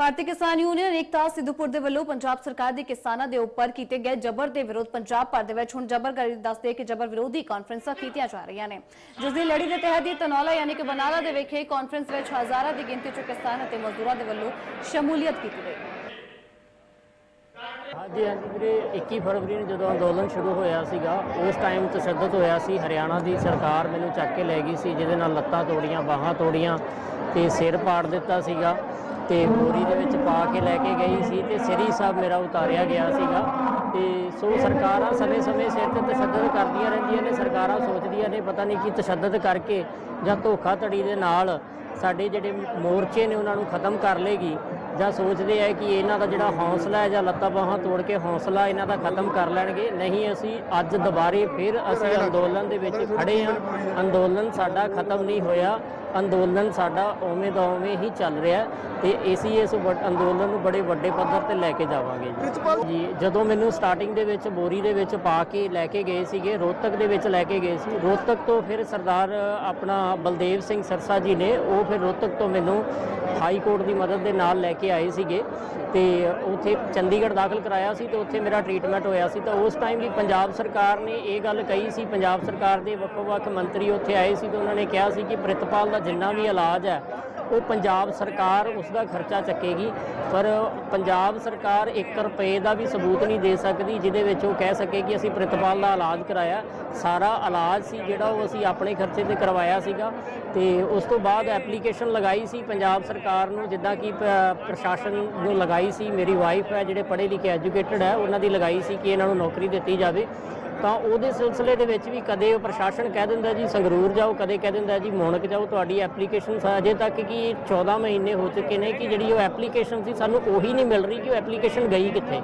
ਭਾਰਤੀ ਕਿਸਾਨ ਯੂਨੀਅਨ ਏਕਤਾ ਸਿੱਧੂਪੁਰ ਦੇ ਵੱਲੋਂ ਪੰਜਾਬ ਸਰਕਾਰ ਦੇ ਕਿਸਾਨਾਂ ਦੇ ਉੱਪਰ ਕੀਤੇ ਗਏ ਜ਼ਬਰ ਦੇ ਵਿਰੋਧ ਪੰਜਾਬ ਭਰ ਦੇ ਵਿੱਚ ਹੁਣ ਜ਼ਬਰਗਰੀ ਦੱਸਦੇ ਕਿ ਜ਼ਬਰ ਵਿਰੋਧੀ ਕਾਨਫਰੰਸਾਂ ਕੀਤੀਆਂ ਜਾ ਰਹੀਆਂ ਨੇ। ਜਿਸ ਦੀ ਲੜੀ ਦੇ ਤਹਿਤ ਹੀ ਤਨੌਲਾ ਯਾਨੀ ਕਿ ਬਨਾਲਾ ਦੇ ਵਿਖੇ ਕਾਨਫਰੰਸ ਵਿੱਚ ਹਜ਼ਾਰਾਂ ਦੀ ਗਿਣਤੀ 'ਚ ਕਿਸਾਨ ਅਤੇ ਮਜ਼ਦੂਰਾਂ ਦੇ ਵੱਲੋਂ ਸ਼ਮੂਲੀਅਤ ਕੀਤੀ ਗਈ। ਹਾਂਜੀ ਹਾਂਜੀ ਵੀਰੇ 21 ਫਰਵਰੀ ਨੂੰ ਜਦੋਂ ਅੰਦੋਲਨ ਸ਼ੁਰੂ ਹੋਇਆ ਸੀਗਾ, ਉਸ ਟਾਈਮ ਤਸ਼ੱਦਦ ਹੋਇਆ ਸੀ। ਹਰਿਆਣਾ ਦੀ ਸਰਕਾਰ ਮੈਨੂੰ ਚੱਕ ਕੇ ਲੈ ਗਈ ਸੀ, ਜਿਹਦੇ ਨਾਲ ਲੱਤਾਂ ਤੋੜੀਆਂ, ਬਾਹਾਂ ਤੋੜੀਆਂ ਤੇ ਸਿਰ ਪਾੜ ਦਿੱਤਾ ਸੀਗਾ। ਤੇ ਬੋਰੀ ਦੇ ਵਿੱਚ ਪਾ ਕੇ ਲੈ ਕੇ ਗਈ ਸੀ ਤੇ ਸ੍ਰੀ ਸਾਹਿਬ ਮੇਰਾ ਉਤਾਰਿਆ ਗਿਆ ਸੀਗਾ। ਤੇ ਸੋ ਸਰਕਾਰਾਂ ਸਮੇਂ-ਸਮੇਂ ਸਿਰ ਤੇ ਤਸ਼ੱਦਦ ਕਰਦੀਆਂ ਰਹਿੰਦੀਆਂ ਨੇ, ਸਰਕਾਰਾਂ ਸੋਚਦੀਆਂ ਨੇ ਪਤਾ ਨਹੀਂ ਕੀ ਤਸ਼ੱਦਦ ਕਰਕੇ ਜਾਂ ਧੋਖਾਧੜੀ ਦੇ ਨਾਲ ਸਾਡੇ ਜਿਹੜੇ ਮੋਰਚੇ ਨੇ ਉਹਨਾਂ ਨੂੰ ਖਤਮ ਕਰ ਲੇਗੀ ਜਾਂ ਸੋਚਦੇ ਆ ਕਿ ਇਹਨਾਂ ਦਾ ਜਿਹੜਾ ਹੌਸਲਾ ਹੈ ਜਾਂ ਲੱਤਾਂ ਬਾਹਾਂ ਤੋੜ ਕੇ ਹੌਸਲਾ ਇਹਨਾਂ ਦਾ ਖਤਮ ਕਰ ਲੈਣਗੇ ਨਹੀਂ ਅਸੀਂ ਅੱਜ ਦੁਬਾਰੇ ਫਿਰ ਅਸੀਂ ਅੰਦੋਲਨ ਦੇ ਵਿੱਚ ਖੜੇ ਹਾਂ। ਅੰਦੋਲਨ ਸਾਡਾ ਖਤਮ ਨਹੀਂ ਹੋਇਆ। ਅੰਦੋਲਨ ਸਾਡਾ ਉਵੇਂ ਦਾ ਉਵੇਂ ਹੀ ਚੱਲ ਰਿਹਾ ਤੇ ਅਸੀਂ ਇਸ ਅੰਦੋਲਨ ਨੂੰ ਬੜੇ ਵੱਡੇ ਪੱਧਰ ਤੇ ਲੈ ਕੇ ਜਾਵਾਂਗੇ ਜੀ। ਜੀ ਜਦੋਂ ਮੈਨੂੰ ਸਟਾਰਟਿੰਗ ਦੇ ਵਿੱਚ ਬੋਰੀ ਦੇ ਵਿੱਚ ਪਾ ਕੇ ਲੈ ਕੇ ਗਏ ਸੀਗੇ ਰੋਹਤਕ ਦੇ ਵਿੱਚ ਲੈ ਕੇ ਗਏ ਸੀ ਰੋਹਤਕ ਤੋਂ ਫਿਰ ਸਰਦਾਰ ਆਪਣਾ ਬਲਦੇਵ ਸਿੰਘ ਸਰਸਾ ਜੀ ਨੇ ਉਹ ਫਿਰ ਰੋਹਤਕ ਤੋਂ ਮੈਨੂੰ ਹਾਈ ਕੋਰਟ ਦੀ ਮਦਦ ਦੇ ਨਾਲ ਲੈ ਕੇ ਆਏ ਸੀਗੇ ਤੇ ਉੱਥੇ ਚੰਡੀਗੜ੍ਹ ਦਾਖਲ ਕਰਾਇਆ ਸੀ ਤੇ ਉੱਥੇ ਮੇਰਾ ਟ੍ਰੀਟਮੈਂਟ ਹੋਇਆ ਸੀ। ਤਾਂ ਉਸ ਟਾਈਮ ਵੀ ਪੰਜਾਬ ਸਰਕਾਰ ਨੇ ਇਹ ਗੱਲ ਕਹੀ ਸੀ, ਪੰਜਾਬ ਸਰਕਾਰ ਦੇ ਵੱਖ-ਵੱਖ ਮੰਤਰੀ ਉੱਥੇ ਆਏ ਸੀ ਤੇ ਉਹਨਾਂ ਨੇ ਕਿਹਾ ਸੀ ਕਿ ਪ੍ਰਿਤਪਾਲ ਦਾ ਜਿੰਨਾ ਵੀ ਇਲਾਜ ਹੈ ਉਹ ਪੰਜਾਬ ਸਰਕਾਰ ਉਸ ਦਾ ਖਰਚਾ ਚੱਕੇਗੀ, ਪਰ ਪੰਜਾਬ ਸਰਕਾਰ 1 ਰੁਪਏ ਦਾ ਵੀ ਸਬੂਤ ਨਹੀਂ ਦੇ ਸਕਦੀ, ਜਿਹਦੇ ਵਿੱਚ ਉਹ ਕਹਿ ਸਕੇ ਕਿ ਅਸੀਂ ਪ੍ਰਿਤਪਾਲ ਦਾ ਇਲਾਜ ਕਰਾਇਆ। ਸਾਰਾ ਇਲਾਜ ਸੀ ਜਿਹੜਾ ਉਹ ਅਸੀਂ ਆਪਣੇ ਖਰਚੇ ਤੇ ਕਰਵਾਇਆ ਸੀਗਾ ਤੇ ਉਸ ਤੋਂ ਬਾਅਦ ਐਪਲੀਕੇਸ਼ਨ ਲਗਾਈ ਸੀ ਪੰਜਾਬ ਸਰਕਾਰ ਨੂੰ, ਜਿੱਦਾਂ ਕਿ ਪ- ਪ੍ਰਸ਼ਾਸਨ ਨੂੰ ਲਗਾਈ ਸੀ, ਮੇਰੀ ਵਾਈਫ ਹੈ, ਜਿਹੜੇ ਪੜ੍ਹੇ ਲਿਖੇ ਐਜੂਕੇਟਡ ਹੈ, ਉਹਨਾਂ ਦੀ ਲਗਾਈ ਸੀ ਕਿ ਇਹਨਾਂ ਨੂੰ ਨੌਕਰੀ ਦਿੱਤੀ ਜਾਵੇ। ਤਾਂ ਉਹਦੇ ਸਿਲਸਿਲੇ ਦੇ ਵਿੱਚ ਵੀ ਕਦੇ ਉਹ ਪ੍ਰਸ਼ਾਸਨ ਕਹਿ ਦਿੰਦਾ ਜੀ ਸੰਗਰੂਰ ਜਾਓ ਕਦੇ ਕਹਿ ਦਿੰਦਾ ਜੀ ਮੋਣਕ ਜਾਓ ਤੁਹਾਡੀ ਐਪਲੀਕੇਸ਼ਨ ਅਜੇ ਤੱਕ ਕਿ 14 ਮਹੀਨੇ ਹੋ ਚੁੱਕੇ ਨੇ ਕਿ ਜਿਹੜੀ ਉਹ ਐਪਲੀਕੇਸ਼ਨ ਸੀ ਸਾਨੂੰ ਉਹੀ ਨਹੀਂ ਮਿਲ ਰਹੀ ਕਿ ਉਹ ਐਪਲੀਕੇਸ਼ਨ ਗਈ ਕਿੱਥੇ।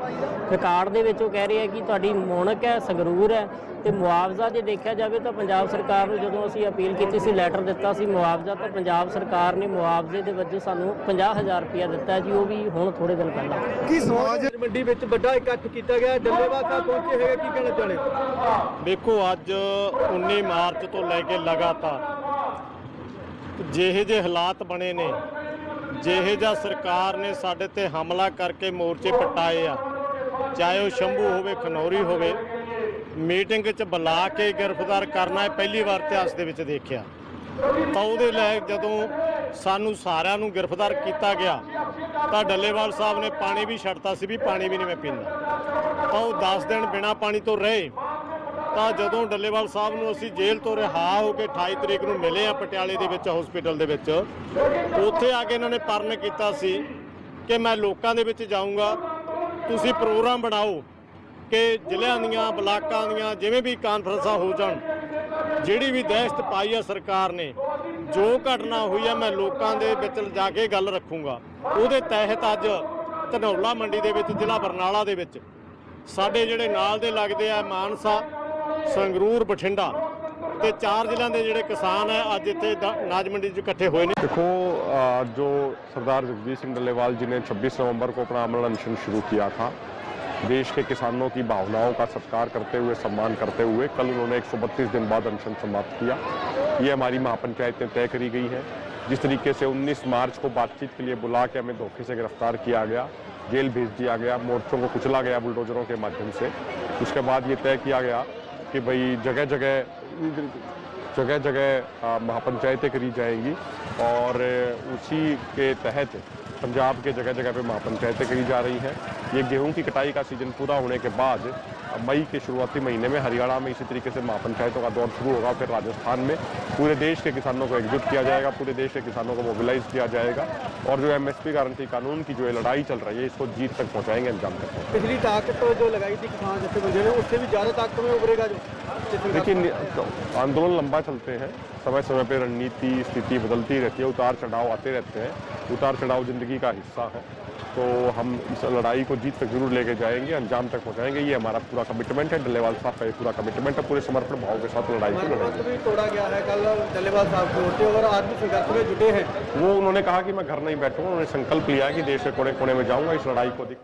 ਰਿਕਾਰਡ ਦੇ ਵਿੱਚ ਉਹ ਕਹਿ ਰਹੇ ਆ ਕਿ ਤੁਹਾਡੀ ਮੋਣਕ ਹੈ ਸੰਗਰੂਰ ਹੈ ਤੇ ਮੁਆਵਜ਼ਾ ਜੇ ਦੇਖਿਆ ਜਾਵੇ ਤਾਂ ਪੰਜਾਬ ਸਰਕਾਰ ਨੂੰ ਜਦੋਂ ਅਸੀਂ ਅਪੀਲ ਕੀਤੀ ਸੀ ਲੈਟਰ ਦਿੱਤਾ ਸੀ ਮੁਆਵਜ਼ਾ ਤਾਂ ਪੰਜਾਬ ਸਰਕਾਰ ਨੇ ਮੁਆਵਜ਼ੇ ਦੇ ਵਜੋਂ ਸਾਨੂੰ 50000 ਰੁਪਇਆ ਦਿੱਤਾ ਜੀ ਉਹ ਵੀ ਹੁਣ ਥੋੜੇ ਦਿਨ ਪਹਿਲਾਂ। ਕੀ ਸਮਾਜ ਮੰਡੀ ਵਿੱਚ ਵੱਡਾ ਇਕੱਠ ਕੀਤਾ ਗਿਆ ਡੱਲੇਵਾਲ ਸਾਹਿਬ ਪਹੁੰਚੇ ਹੈਗੇ ਕੀ ਕਹਿਣਾ ਚਾਹਣੇ ਦੇਖੋ, ਅੱਜ 19 ਮਾਰਚ ਤੋਂ ਲੈ ਕੇ ਲਗਾਤਾਰ ਜਿਹੇ ਜਿਹੇ ਹਾਲਾਤ ਬਣੇ ਨੇ, ਜਿਹੇ ਜਿਹਾ ਸਰਕਾਰ ਨੇ ਸਾਡੇ ਤੇ ਹਮਲਾ ਕਰਕੇ ਮੋਰਚੇ ਪਟਾਏ ਆ, ਚਾਹੇ ਉਹ ਸ਼ੰਭੂ ਹੋਵੇ, ਖਨੌਰੀ ਹੋਵੇ, ਮੀਟਿੰਗ 'ਚ ਬੁਲਾ ਕੇ ਗ੍ਰਿਫਤਾਰ ਕਰਨਾ ਹੈ ਪਹਿਲੀ ਵਾਰ ਇਤਿਹਾਸ ਦੇ ਵਿੱਚ ਦੇਖਿਆ। ਤਾਂ ਉਹਦੇ ਲੈ ਜਦੋਂ ਸਾਨੂੰ ਸਾਰਿਆਂ ਨੂੰ ਗ੍ਰਿਫਤਾਰ ਕੀਤਾ ਗਿਆ, ਤਾਂ ਡੱਲੇਵਾਲ ਸਾਹਿਬ ਨੇ ਪਾਣੀ ਵੀ ਛੱਡਤਾ ਸੀ ਵੀ ਪਾਣੀ ਵੀ ਨਹੀਂ ਮੈਂ ਪੀਂਦਾ। ਤਾਂ ਉਹ 10 ਦਿਨ ਬਿਨਾ ਪਾਣੀ ਤੋਂ ਰਹੇ। ਤਾਂ ਜਦੋਂ ਡੱਲੇਵਾਲ ਸਾਹਿਬ ਨੂੰ ਅਸੀਂ ਜੇਲ੍ਹ ਤੋਂ ਰਿਹਾ ਹੋ ਕੇ 28 ਤਰੀਕ ਨੂੰ ਮਿਲੇ ਆ ਪਟਿਆਲੇ ਦੇ ਵਿੱਚ ਹਸਪੀਟਲ ਦੇ ਵਿੱਚ ਉੱਥੇ ਆ ਕੇ ਇਹਨਾਂ ਨੇ ਪਰਨ ਕੀਤਾ ਸੀ ਕਿ ਮੈਂ ਲੋਕਾਂ ਦੇ ਵਿੱਚ ਜਾਊਂਗਾ। ਤੁਸੀਂ ਪ੍ਰੋਗਰਾਮ ਬਣਾਓ ਕਿ ਜ਼ਿਲ੍ਹਿਆਂ ਦੀਆਂ, ਬਲਾਕਾਂ ਦੀਆਂ ਜਿਵੇਂ ਵੀ ਕਾਨਫਰੰਸਾਂ ਹੋ ਜਾਣ, ਜਿਹੜੀ ਵੀ ਦਹਿਸ਼ਤ ਪਾਈ ਆ ਸਰਕਾਰ ਨੇ, ਜੋ ਘਟਨਾ ਹੋਈ ਆ ਮੈਂ ਲੋਕਾਂ ਦੇ ਵਿੱਚ ਜਾ ਕੇ ਗੱਲ ਰੱਖੂੰਗਾ। ਉਹਦੇ ਤਹਿਤ ਅੱਜ ਧਨੌਲਾ ਮੰਡੀ ਦੇ ਵਿੱਚ, ਜ਼ਿਲ੍ਹਾ ਬਰਨਾਲਾ ਦੇ ਵਿੱਚ ਸਾਡੇ ਜਿਹੜੇ ਨਾਲ ਦੇ ਲੱਗਦੇ ਆ ਮਾਨਸਾ ਸੰਗਰੂਰ ਬਠਿੰਡਾ ਤੇ ਚਾਰ ਜ਼ਿਲ੍ਹਿਆਂ ਦੇ ਜਿਹੜੇ ਕਿਸਾਨ ਆ ਅੱਜ ਇੱਥੇ ਦ- ਅਨਾਜ ਮੰਡੀ 'ਚ ਇਕੱਠੇ ਹੋਏ ਨੇ देखो अ, जो सरदार जगदीश सिंह डल्लेवाल जी ने 26 नवंबर को अपना अमरण अनशन शुरू किया था देश के किसानों की भावनाओं का सत्कार करते हुए सम्मान करते हुए कल उन्होंने 132 दिन बाद अनशन समाप्त किया ये हमारी महापंचायतें तय करी गई है जिस तरीके से 19 मार्च को बातचीत के लिए बुला के हमें धोखे से गिरफ्तार किया गया जेल भेज दिया गया मोर्चों को कुचला गया बुलडोजरों के माध्यम से उसके बाद ये तय किया गया कि भाई जगह जगह जगह जगह महापंचायतें करी जाएँगी और उसी के तहत पंजाब के जगह जगह पे महापंचायतें करी जा रही हैं। ये गेहूँ की कटाई का सीज़न पूरा होने के बाद मई के शुरुआती महीने में हरियाणा में इसी तरीके से महापंचायतों का दौर शुरू होगा। फिर राजस्थान में पूरे देश के किसानों को एकजुट किया जाएगा पूरे देश के किसानों को मोबिलाइज किया जाएगा और जो एमएसपी गारंटी कानून की जो लड़ाई चल रही है इसको जीत तक पहुंचाएँगे अंजाम तक। पिछली ताकत तो जो लगाई थी किसान जत्थेबंदियों ने उससे भी ज़्यादा ताकत में उभरेगा जो? जिस देखिए तो आंदोलन लंबा चलते हैं। समय समय पर रणनीति स्थिति बदलती रहती है उतार चढ़ाव आते रहते हैं। उतार चढ़ाव ज़िंदगी का हिस्सा है। तो हम इस लड़ाई को जीत तक ज़रूर लेके जाएँगे अंजाम तक पहुंचाएँगे। ये हमारा पूरा कमिटमेंट है। डल्लेवाल साहब का ये पूरा कमिटमेंट है। पूरे समर्पण भाव के साथ लड़ाई को तोड़ा गया है। कल डल्लेवाल साहब की और आज भी संघर्ष में जुटे हैं। वो उन्होंने कहा कि मैं घर नहीं बैठूँगा। उन्होंने संकल्प लिया कि देश के कोने कोने में जाऊँगा। इस लड़ाई को दिख